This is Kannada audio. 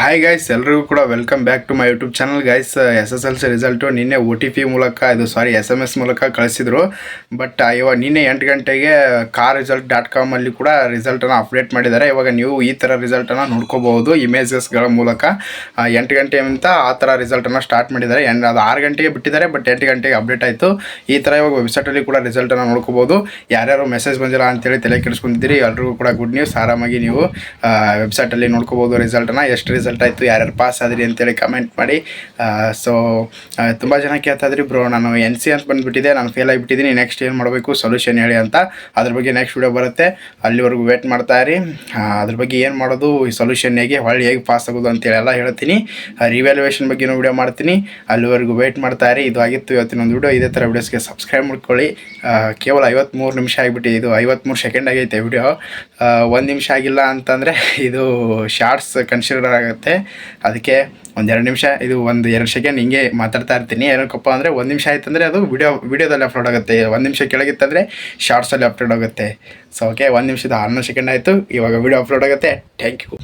ಹಾಯ್ ಗೈಸ್ ಎಲ್ರಿಗೂ ಕೂಡ welcome back to my YouTube channel guys S S L C result ನಿನ್ನೆ ಒ ಟಿ ಪಿ ಮೂಲಕ, ಇದು ಸಾರಿ ಎಸ್ ಎಂ ಎಸ್ ಮೂಲಕ ಕಳಿಸಿದ್ರು. ಬಟ್ ಇವಾಗ ನಿನ್ನೆ ಎಂಟು ಗಂಟೆಗೆ ಕಾರ್ ರಿಸಲ್ಟ್ ಡಾಟ್ ಕಾಮಲ್ಲಿ ಕೂಡ ರಿಸಲ್ಟನ್ನು ಅಪ್ಡೇಟ್ ಮಾಡಿದ್ದಾರೆ. ಇವಾಗ ನೀವು ಈ ಥರ ರಿಸಲ್ಟನ್ನು ನೋಡ್ಕೋಬಹುದು ಇಮೇಜಸ್ಗಳ ಮೂಲಕ. ಎಂಟು ಗಂಟೆ ಅಂತ ಆ ಥರ ರಿಸಲ್ಟನ್ನು ಸ್ಟಾರ್ಟ್ ಮಾಡಿದ್ದಾರೆ. ಎಂಟು ಅದು ಆರು ಗಂಟೆಗೆ ಬಿಟ್ಟಿದ್ದಾರೆ ಬಟ್ ಎಂಟು ಗಂಟೆಗೆ ಅಪ್ಡೇಟ್ ಆಯಿತು. ಈ ಥರ ಇವಾಗ ವೆಬ್ಸೈಟಲ್ಲಿ ಕೂಡ ರಿಸಲ್ಟನ್ನು ನೋಡ್ಕೋಬೋದು ಯಾರ್ಯಾರು ಮೆಸೇಜ್ ಬಂದಿಲ್ಲ ಅಂತೇಳಿ ತಲೆ ಕೆಡಿಸ್ಕೊಂಡಿದ್ದೀರಿ, ಎಲ್ರಿಗೂ ಕೂಡ ಗುಡ್ ನ್ಯೂಸ್ ಆರಾಮಾಗಿ ನೀವು ವೆಬ್ಸೈಟಲ್ಲಿ ನೋಡ್ಕೋಬೋದು ರಿಸಲ್ಟನ್ನು ಎಷ್ಟು ರಿಸಲ್ಟ್ ಆಯಿತು, ಯಾರ್ಯಾರು ಪಾಸ್ ಆದ್ರಿ ಅಂತೇಳಿ ಕಮೆಂಟ್ ಮಾಡಿ. ಸೊ ತುಂಬ ಜನ ಕೇಳ್ತಾಯಿದ್ರಿ ಬ್ರೋ ನಾನು ಎನ್ ಸಿ ಅಂತ ಬಂದುಬಿಟ್ಟಿದೆ ನಾನು ಫೇಲ್ ಆಗಿಬಿಟ್ಟಿದ್ದೀನಿ ನೆಕ್ಸ್ಟ್ ಏನು ಮಾಡಬೇಕು ಸೊಲ್ಯೂಷನ್ ಹೇಳಿ ಅಂತ. ಅದ್ರ ಬಗ್ಗೆ ನೆಕ್ಸ್ಟ್ ವಿಡಿಯೋ ಬರುತ್ತೆ. ಅಲ್ಲಿವರೆಗೂ ವೇಟ್ ಮಾಡ್ತಾ ಇರಿ. ಅದ್ರ ಬಗ್ಗೆ ಏನು ಮಾಡೋದು, ಈ ಸೊಲ್ಯೂಷನ್ ಹೇಗೆ, ಹೊಳ್ಳಿ ಹೇಗೆ ಪಾಸ್ ಆಗೋದು ಅಂತೇಳಿ ಎಲ್ಲ ಹೇಳ್ತೀನಿ. ರಿವ್ಯಾಲ್ಯೂಯೇಷನ್ ಬಗ್ಗೆನೂ ವಿಡಿಯೋ ಮಾಡ್ತೀನಿ. ಅಲ್ಲಿವರೆಗೂ ವೇಟ್ ಮಾಡ್ತಾ ಇರಿ. ಇದು ಆಗಿತ್ತು ಇವತ್ತಿನ ಒಂದು ವಿಡಿಯೋ ಇದೇ ಥರ ವಿಡಿಯೋಸ್ಗೆ ಸಬ್ಸ್ಕ್ರೈಬ್ ಮಾಡ್ಕೊಳ್ಳಿ. ಕೇವಲ ಐವತ್ತ್ಮೂರು ನಿಮಿಷ ಆಗಿಬಿಟ್ಟು ಇದು ಐವತ್ತ್ಮೂರು ಸೆಕೆಂಡ್ ಆಗೈತೆ ವಿಡಿಯೋ ಒಂದು ನಿಮಿಷ ಆಗಿಲ್ಲ ಅಂತಂದರೆ, ಇದು ಶಾರ್ಟ್ಸ್ ಕನ್ಸಿಡರ್ ಆಗುತ್ತೆ. ಅದಕ್ಕೆ ಒಂದೆರಡು ನಿಮಿಷ, ಇದು ಒಂದು ಎರಡು ಸೆಕೆಂಡ್ ಹಿಂಗೆ ಮಾತಾಡ್ತಾ ಇರ್ತೀನಿ. ಏನಕ್ಕಪ್ಪ ಅಂದರೆ ಒಂದು ನಿಮಿಷ ಆಯ್ತಂದರೆ ಅದು ವಿಡಿಯೋ, ವಿಡಿಯೋದಲ್ಲಿ ಅಪ್ಲೋಡ್ ಆಗುತ್ತೆ. ಒಂದು ನಿಮಿಷ ಕೆಳಗಿತ್ತಂದರೆ ಶಾರ್ಟ್ಸಲ್ಲಿ ಅಪ್ಲೋಡ್ ಆಗುತ್ತೆ. ಸೊ ಓಕೆ ಒಂದು ನಿಮಿಷದ ಹನ್ನೊಂದು ಸೆಕೆಂಡ್ ಆಯಿತು. ಇವಾಗ ವಿಡಿಯೋ ಅಪ್ಲೋಡ್ ಆಗುತ್ತೆ. Thank you